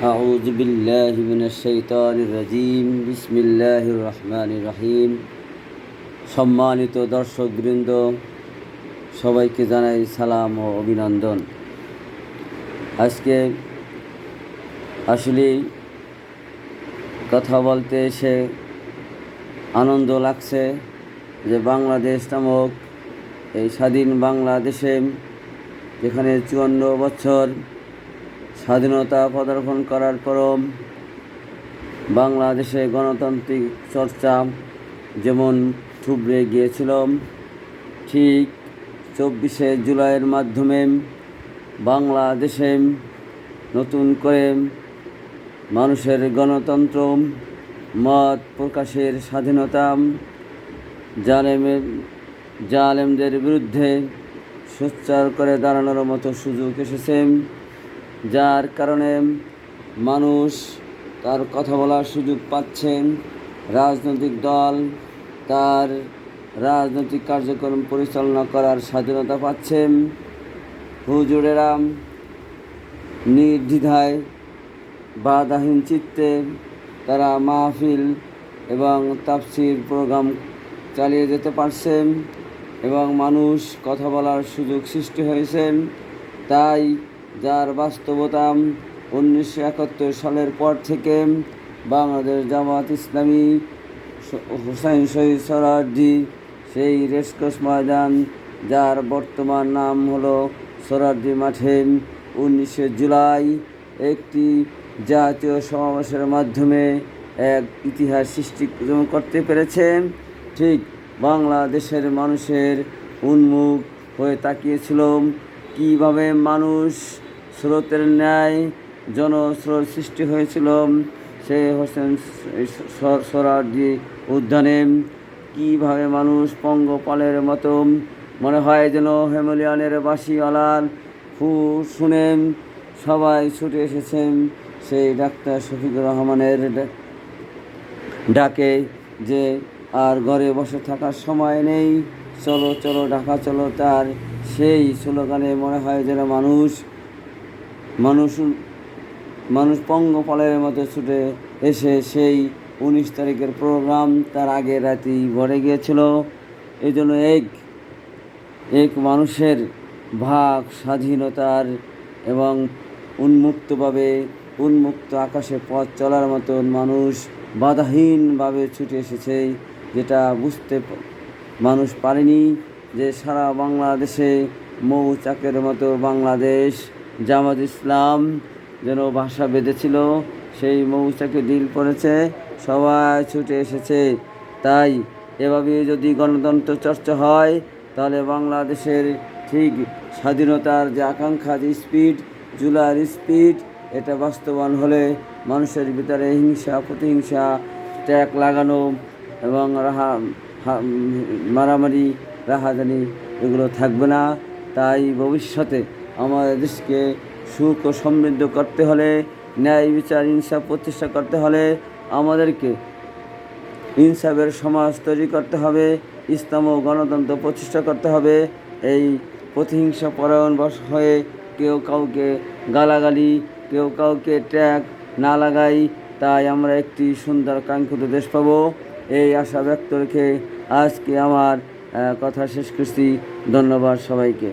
أعوذ بالله من الشيطان الرجيم بسم الله الرحمن الرحيم সম্মানিত দর্শকবৃন্দ সবাইকে জানাই সালাম ও অভিনন্দন আজকে আসলে কথা বলতে এসে আনন্দ লাগছে যে বাংলাদেশ নামক এই স্বাধীন বাংলাদেশে যেখানে চুয়ান্ন বছর স্বাধীনতা পদার্পণ করার পরও বাংলাদেশে গণতান্ত্রিক চর্চা যেমন থুবড়ে গিয়েছিল, ঠিক চব্বিশে জুলাইয়ের মাধ্যমে বাংলাদেশে নতুন করে মানুষের গণতন্ত্র, মত প্রকাশের স্বাধীনতা, জালেমের জালেমদের বিরুদ্ধে সোচ্চার করে দাঁড়ানোর মতো সুযোগ এসেছে। যার কারণে মানুষ তার কথা বলার সুযোগ পাচ্ছেন। রাজনৈতিক দল তার রাজনৈতিক কার্যক্রম পরিচালনা করার স্বাধীনতা পাচ্ছেন। হুজুরেরা নির্দ্বিধায় বাধাহীন চিত্তে তারা মাহফিল এবং তাফসির প্রোগ্রাম চালিয়ে যেতে পারছেন এবং মানুষ কথা বলার সুযোগ সৃষ্টি হয়েছেন। তাই যার বাস্তবতা উনিশশো একাত্তর সালের পর থেকে বাংলাদেশ জামাত ইসলামী হুসাইন শহীদ সরার্জি সেই রেসকোর্স ময়দান, যার বর্তমান নাম হলো সরার্জি মাঠে উনিশে জুলাই একটি জাতীয় সমাবেশের মাধ্যমে এক ইতিহাস সৃষ্টি করতে পেরেছে। ঠিক বাংলাদেশের মানুষের উন্মুখ হয়ে তাকিয়েছিল কীভাবে মানুষ স্রোতের ন্যায় জনস্রোত সৃষ্টি হয়েছিল, সে হোসেন সরার্জি উদ্যানে কীভাবে মানুষ পঙ্গপালের মতো মনে হয় যেন হেমলিয়ানের বাসিওয়ালার ফু শুনে সবাই ছুটে এসেছেন সেই ডাক্তার শফিকুর রহমানের ডাকে যে আর ঘরে বসে থাকার সময় নেই। চলো চলো, ঢাকা, চলো। তার সেই স্লোগানে মনে হয় যেন মানুষ মানুষ মানুষ পঙ্গ পঙ্গপালের মতো ছুটে এসে সেই উনিশ তারিখের প্রোগ্রাম তার আগে রাতেই ভরে গিয়েছিল। এই জন্য এক এক মানুষের ভাগ স্বাধীনতার এবং উন্মুক্তভাবে, উন্মুক্ত আকাশে পথ চলার মতন মানুষ বাধাহীনভাবে ছুটে এসেছে, যেটা বুঝতে মানুষ পারেনি যে সারা বাংলাদেশে মৌচাকের মতো বাংলাদেশ। জামাত ইসলাম যেন ভাষা বেঁধেছিল, সেই মৌচাকে ডিল করেছে, সবাই ছুটে এসেছে। তাই এভাবে যদি গণতন্ত্র চর্চা হয়, তাহলে বাংলাদেশের ঠিক স্বাধীনতার যে আকাঙ্ক্ষা, যে স্পিড, জুলার স্পিড, এটা বাস্তবায়ন হলে মানুষের ভিতরে হিংসা, প্রতিহিংসা, ট্যাগ লাগানো এবং রাহা মারামারি, রাহাজানি এগুলো থাকবে না। তাই ভবিষ্যতে আমাদের দেশকে সুখ ও সমৃদ্ধ করতে হলে, ন্যায় বিচার ইনসাফ প্রতিষ্ঠা করতে হলে আমাদেরকে ইনসাফের সমাজ তৈরি করতে হবে, ইসলাম ও গণতন্ত্র প্রতিষ্ঠা করতে হবে। এই প্রতিহিংসা পরায়ণ বস হয়ে কেউ কাউকে গালাগালি, কেউ কাউকে ট্যাগ না লাগাই, তাই আমরা একটি সুন্দর কাঙ্ক্ষিত দেশ পাব। এই আশা ব্যক্ত রেখে আজকে আমার কথা শেষ করছি। ধন্যবাদ সবাইকে।